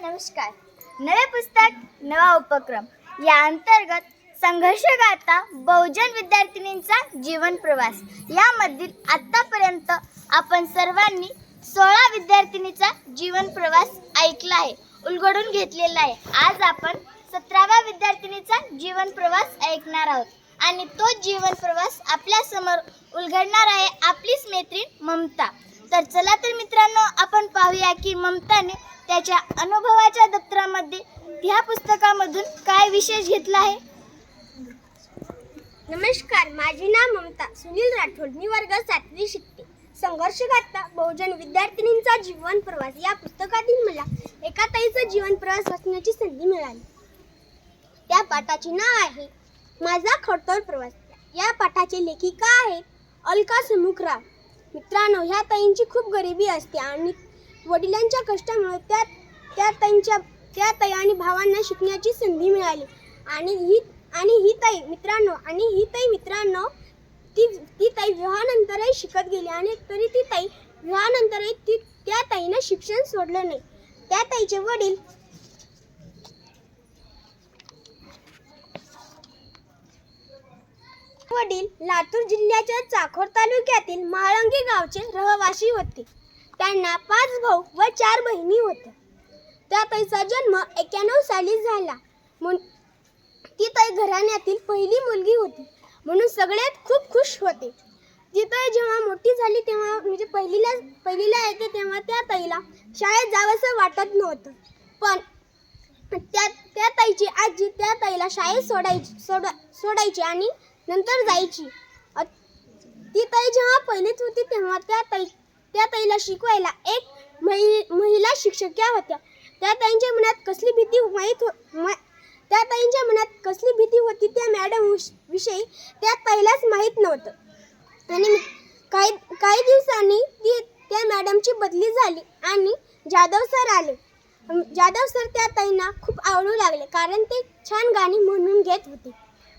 नमस्कार. नवे पुस्तक नवा उपक्रम. या अंतर्गत संघर्षगाथा बहुजन विद्यार्थिनींचा जीवन प्रवास. यामधील आत्तापर्यंत आपण सर्वांनी सोळा विद्यार्थिनीचा जीवन प्रवास ऐकला आहे उलगडून घेतलेला आहे. आज आपण सतराव्या विद्यार्थिनीचा जीवन प्रवास ऐकणार आहोत. आणि तो जीवन प्रवास आपल्यासमोर उलगडणार आहे आपलीच मैत्रीण ममता. तर चला तर मित्रांनो आपण पाहूया की ममताने त्याच्या अनुभवाच्या दप्तरामध्ये ह्या पुस्तकामधून काय विशेष घेतला आहे? नमस्कार माझे नाव ममता. सुनील राठोड. मी वर्ग सातवी शिकते. संघर्षगाथा बहुजन विद्यार्थिनींचा जीवन प्रवास. या पुस्तकातील मला एका ताईचा जीवन प्रवास वाचण्याची संधी मिळाली. त्या पाठाचे नाव आहे माझा खडतोड प्रवास या पाठाचे लेखिका आहेत अलका समुखराव. मित्रांनो ह्या ताईंची खूप गरिबी असते आणि वडिलांच्या कष्टामुळे त्या त्या ताईंच्या त्या ताई आणि भावांना शिकण्याची संधी मिळाली. आणि ही आणि ही ताई मित्रांनो आणि ही ताई मित्रांनो ती ती ताई विवाहानंतरही शिकत गेली आणि तरी ती ताई विवाहानंतरही ती त्या ताईनं शिक्षण सोडलं नाही. त्या ताईचे वडील वडील लातूर जिल्ह्याच्या चाखोर तालुक्यातील माळंगी गावचे रहिवासी होते. त्यांना पाच भाऊ व चार बहिणी होत्या. त्या ताईचा जन्म एक्याण्णव साली झाला. म्हण ती ताई घराण्यातील पहिली मुलगी होती. म्हणून सगळ्यात खूप खुश होते. ती ताई जेव्हा मोठी झाली तेव्हा म्हणजे पहिलीला पहिलीला येते तेव्हा त्या ताईला शाळेत जावंसं वाटत नव्हतं. पण त्या त्या ताईची आजी त्या ताईला शाळेत सोडायची सोडा सोडायची आणि नंतर जायची. ती ताई जेव्हा पहिलीच होती तेव्हा त्या ताई त्या ताईला शिकवायला एक महि महिला शिक्षिका होत्या. त्या ताईंच्या मनात कसली भीती माहीत हो मा त्या ताईंच्या मनात कसली भीती होती त्या मॅडम विषयी त्या ताईलाच माहीत नव्हतं. आणि काही काही दिवसांनी ती त्या मॅडमची बदली झाली आणि जाधव सर आले. जाधव सर त्या ताईंना खूप आवडू लागले कारण ते छान गाणी म्हणून घेत होते.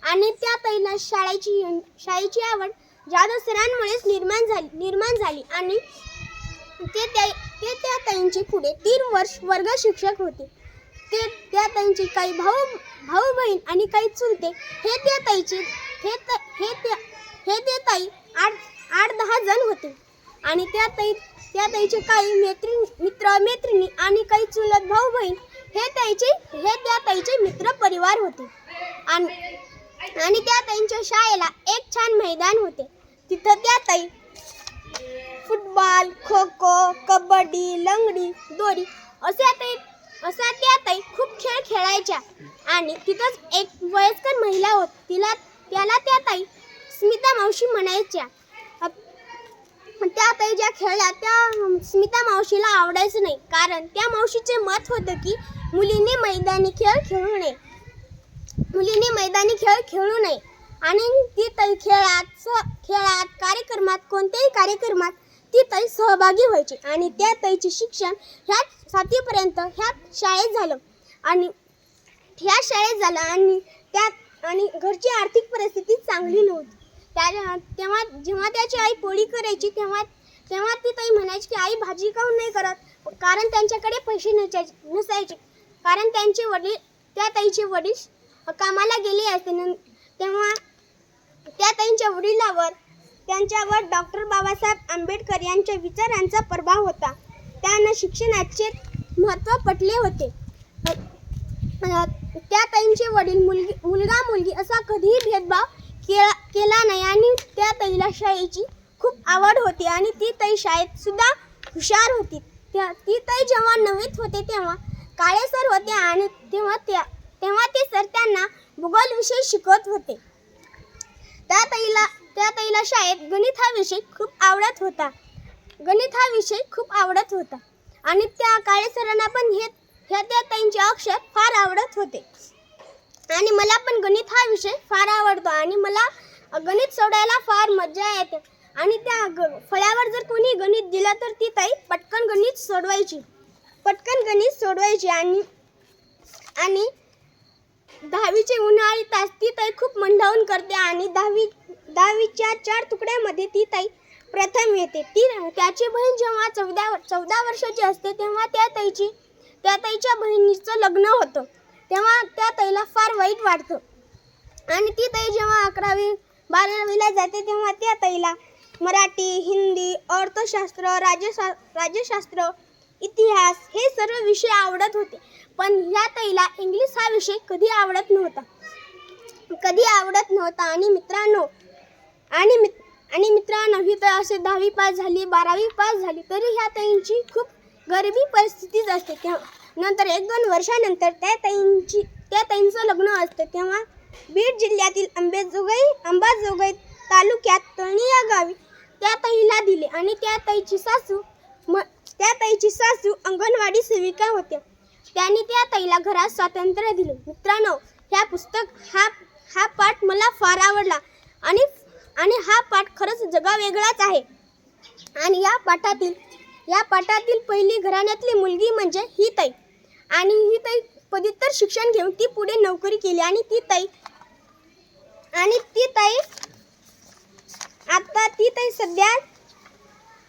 आणि त्या ताईला शाळेची शाळेची आवड जाधव सरांमुळेच निर्माण झाली निर्माण झाली आणि ते त्या ते त्या ताईंचे पुढे तीन वर्ष वर्ग शिक्षक होते. ते त्या ताईंचे काही भाऊ भाऊ बहीण आणि काही चुलते हे त्या ताईचे हे त हे त्या हे ते ताई आठ आठ दहा जण होते. आणि त्या ताई त्या ताईचे काही मैत्रीण मित्र मैत्रिणी आणि काही चुलत भाऊ बहीण हे ताईचे हे त्या ताईचे मित्र परिवार होते. आणि आणि त्या ताईंच्या शाळेला एक छान मैदान होते. तिथं द्या ताई. फुटबॉल खो खो कबड्डी लंगडी दोरी असे ताई असा त्या ताई खूप खेळ खेळायच्या. आणि तिथंच एक वयस्कर महिला होत. तिला त्याला त्या ताई स्मिता मावशी म्हणायच्या. त्या ताई ज्या खेळल्या त्या स्मिता मावशीला आवडायचं नाही. कारण त्या मावशीचे मत होतं की मुलीने मैदानी खेळ खेळू नये. मुलीने मैदानी खेळ खेळू नये. आणि तिथं खेळात स खेळात कार्यक्रमात कोणत्याही कार्यक्रमात ती ताई सहभागी व्हायची. आणि त्या ताईचे शिक्षण ह्या सातवीपर्यंत ह्या शाळेत झालं. आणि ह्या शाळेत झालं आणि त्यात आणि घरची आर्थिक परिस्थिती चांगली नव्हती. त्या तेव्हा जेव्हा त्याची आई पोळी करायची तेव्हा तेव्हा ती ताई म्हणायची की आई भाजी काऊन नाही करत? कारण त्यांच्याकडे पैसे नसायचे नसायचे. कारण त्यांचे वडील त्या ताईचे वडील कामाला गेले असते. तेव्हा त्या त्यांच्या वडिलावर त्यांच्यावर डॉक्टर बाबासाहेब आंबेडकर यांच्या विचारांचा प्रभाव होता. त्यांना शिक्षणाचे महत्त्व पटले होते. त्या ताईंचे वडील मुलगी मुलगा मुलगी असा कधीही भेदभाव केला केला नाही आणि त्या ताईला शाळेची खूप आवड होती आणि ती ताई शाळेत सुद्धा हुशार होती. त्या ती ताई जेव्हा नवीत होते तेव्हा काळे सर होते आणि तेव्हा त्या तेव्हा ते सर त्यांना भूगोल विषय शिकवत होते. त्या ताईला त्या ताईला शाळेत गणित हा विषय खूप आवडत होता. गणित हा विषय खूप आवडत होता. आणि त्या काळे सरांना पण हे ह्या त्या ताईंचे अक्षर फार आवडत होते. आणि मला पण गणित हा विषय फार आवडतो. आणि मला गणित सोडायला फार मजा येते. आणि त्या ग फळ्यावर जर कोणी गणित दिलं तर ती ताई पटकन गणित सोडवायची. पटकन गणित सोडवायची आणि आणि दहावीचे उन्हाळी तास ती ताई खूप मंडावून करते आणि दहावी दहावीच्या चार तुकड्यामध्ये ती ताई प्रथम येते. ती त्याची बहीण जेव्हा चौदा चौदा वर्षाची असते तेव्हा त्या ताईची त्या ताईच्या बहिणीचं लग्न होतं. तेव्हा त्या ताईला फार वाईट वाटतं. आणि ती ताई जेव्हा अकरावी बारावीला जाते तेव्हा त्या ताईला मराठी हिंदी अर्थशास्त्र राज्यशा राज्यशास्त्र इतिहास हे सर्व विषय आवडत होते. पण ह्या ताईला इंग्लिश हा विषय कधी आवडत नव्हता. कधी आवडत नव्हता. आणि मित्रांनो आणि मित आणि मित्रांनो ही तर असे दहावी पास झाली बारावी पास झाली तरी ह्या ताईंची खूप गरिबी परिस्थितीच असते. तेव्हा नंतर एक दोन वर्षानंतर त्या ताईंची त्या ताईंचं लग्न असतं. तेव्हा बीड जिल्ह्यातील अंबेजोगाई अंबाजोगाई तालुक्यात तळणी या गावी त्या ताईला दिले. आणि त्या ताईची सासू म त्या सासू अंगणवाडी सेविका होत्या. त्यांनी त्या ताईला घरात स्वातंत्र्य दिले. मित्रांनो ह्या पुस्तक हा हा पाठ मला फार आवडला. आणि आणि हा पाठ खरंच जगावेगळाच आहे. आणि या पाठातील या पाठातील पहिली घराण्यातली मुलगी म्हणजे ही ताई. आणि ही ताई पदव्युत्तर शिक्षण घेऊन ती पुढे नोकरी केली. आणि ती ताई आणि ती ताई आता ती ताई सध्या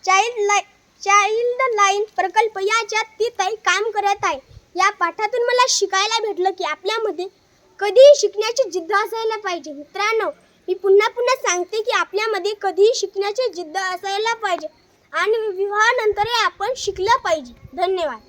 चाइल्ड लाईफ चाइल्ड लाईन प्रकल्प याच्यात ती ताई काम करत आहे. या पाठातून मला शिकायला भेटलं की आपल्यामध्ये कधीही शिकण्याची जिद्द असायला पाहिजे. मित्रांनो मी पुन्हा पुन्हा सांगते की आपल्यामध्ये कधीही शिकण्याची जिद्द असायला पाहिजे आणि विवाहानंतरही आपण शिकलं पाहिजे. धन्यवाद.